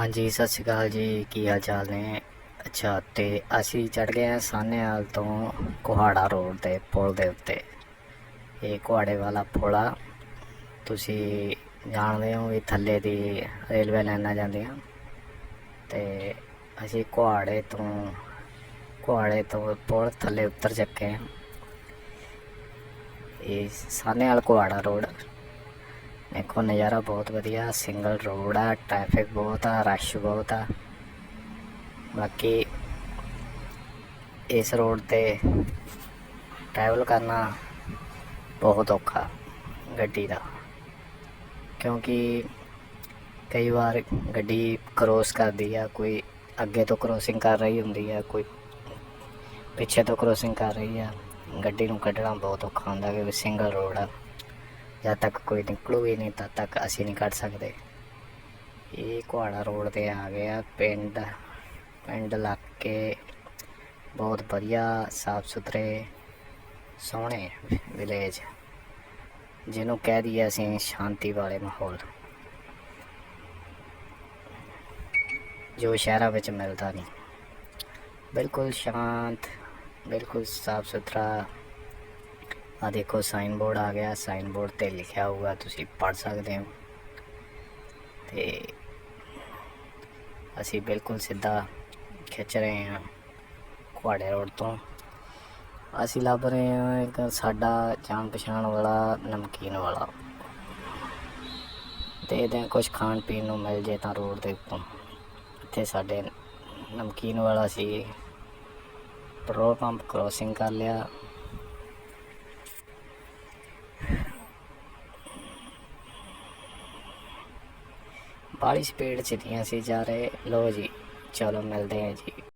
ਹਾਂਜੀ, ਸਤਿ ਸ਼੍ਰੀ ਅਕਾਲ ਜੀ। ਕੀ ਹਾਲ ਚਾਲ ਨੇ? ਅੱਛਾ, ਤੇ ਅਸੀਂ ਚੜ ਗਏ ਹਾਂ ਸਾਨੇਵਾਲ ਤੋਂ ਕੁਹਾੜਾ ਰੋਡ ਤੇ ਪੁਲ ਦੇ ਉੱਤੇ। ਇਹ ਕੁਹਾੜੇ ਵਾਲਾ ਪੁਲ ਆ। ਤੁਸੀਂ ਜਾਣਦੇ ਹੋ ਵੀ ਥੱਲੇ ਦੀ ਰੇਲਵੇ ਲਾਈਨਾਂ ਜਾਂਦੀਆਂ। ਤੇ ਅਸੀਂ ਕੁਹਾੜੇ ਤੋਂ ਕੁਹਾੜੇ ਤੋਂ ਪੁਲ ਥੱਲੇ ਉੱਤਰ ਚੱਕੇ ਹਾਂ। ਇਹ ਸਾਨੇਵਾਲ ਕੁਹਾੜਾ ਰੋਡ। ਦੇਖੋ ਨਜ਼ਾਰਾ ਬਹੁਤ ਵਧੀਆ ਸਿੰਗਲ ਰੋਡ ਆ ਟ੍ਰੈਫਿਕ ਬਹੁਤ ਆ ਰਸ਼ ਬਹੁਤ ਆ। ਬਾਕੀ ਇਸ ਰੋਡ ਤੇ ਟਰੈਵਲ ਕਰਨਾ ਬਹੁਤ ਔਖਾ ਗੱਡੀ ਦਾ। ਕਿਉਂਕਿ ਕਈ ਵਾਰ ਗੱਡੀ ਕ੍ਰੋਸ ਕਰਦੀ ਆ, ਕੋਈ ਅੱਗੇ ਤੋਂ ਕ੍ਰੋਸਿੰਗ ਕਰ ਰਹੀ ਹੁੰਦੀ ਆ, ਕੋਈ ਪਿੱਛੇ ਤੋਂ ਕ੍ਰੋਸਿੰਗ ਕਰ ਰਹੀ ਆ, ਗੱਡੀ ਨੂੰ ਕੱਢਣਾ ਬਹੁਤ ਔਖਾ ਹੁੰਦਾ ਕਿ ਸਿੰਗਲ ਰੋਡ ਆ। ਜਦ ਤੱਕ ਕੋਈ ਨਿਕਲੂ ਹੀ ਨਹੀਂ ਤਦ ਤੱਕ ਅਸੀਂ ਨਹੀਂ ਕੱਢ ਸਕਦੇ। ਇਹ ਕੁਹਾੜਾ ਰੋਡ ਤੇ ਆ ਗਿਆ, ਪਿੰਡ ਪਿੰਡ ਇਲਾਕੇ ਬਹੁਤ ਵਧੀਆ, ਸਾਫ਼ ਸੁਥਰੇ, ਸੋਹਣੇ ਵਿਲੇਜ ਜਿਹਨੂੰ ਕਹਿ ਦਈਏ ਅਸੀਂ ਸ਼ਾਂਤੀ ਵਾਲੇ ਮਾਹੌਲ। ਜੋ ਸ਼ਹਿਰਾਂ ਵਿੱਚ ਮਿਲਦਾ ਨਹੀਂ। ਬਿਲਕੁਲ ਸ਼ਾਂਤ, ਬਿਲਕੁਲ ਸਾਫ਼ ਸੁਥਰਾ ਆ ਦੇਖੋ ਸਾਈਨ ਬੋਰਡ ਆ ਗਿਆ। ਸਾਈਨ ਬੋਰਡ ਤੇ ਲਿਖਿਆ ਹੋਊਗਾ, ਤੁਸੀਂ ਪੜ੍ਹ ਸਕਦੇ ਹੋ। ਤੇ ਅਸੀਂ ਬਿਲਕੁਲ ਸਿੱਧਾ ਖਿੱਚ ਰਹੇ ਹਾਂ ਕੁਆੜੇ ਰੋਡ ਤੋਂ। ਅਸੀਂ ਲੱਭ ਰਹੇ ਹਾਂ ਇੱਕ ਸਾਡਾ ਜਾਣ ਪਛਾਣ ਵਾਲਾ, ਨਮਕੀਨ ਵਾਲਾ। ਤੇ ਇਹਦੇ ਕੁਝ ਖਾਣ ਪੀਣ ਨੂੰ ਮਿਲ ਜੇ ਤਾਂ ਰੋਡ ਦੇ ਉੱਤੋਂ। ਇੱਥੇ ਸਾਡੇ ਨਮਕੀਨ ਵਾਲਾ ਸੀ। ਪੈਟਰੋਲ ਪੰਪ ਕ੍ਰੋਸਿੰਗ ਕਰ ਲਿਆ। ਬਾਲੀ ਸਪੀਡ ਚ ਨਹੀਂ ਅਸੀਂ ਜਾ ਰਹੇ। ਲੋ ਜੀ ਚਲੋ ਮਿਲਦੇ ਹਾਂ ਜੀ।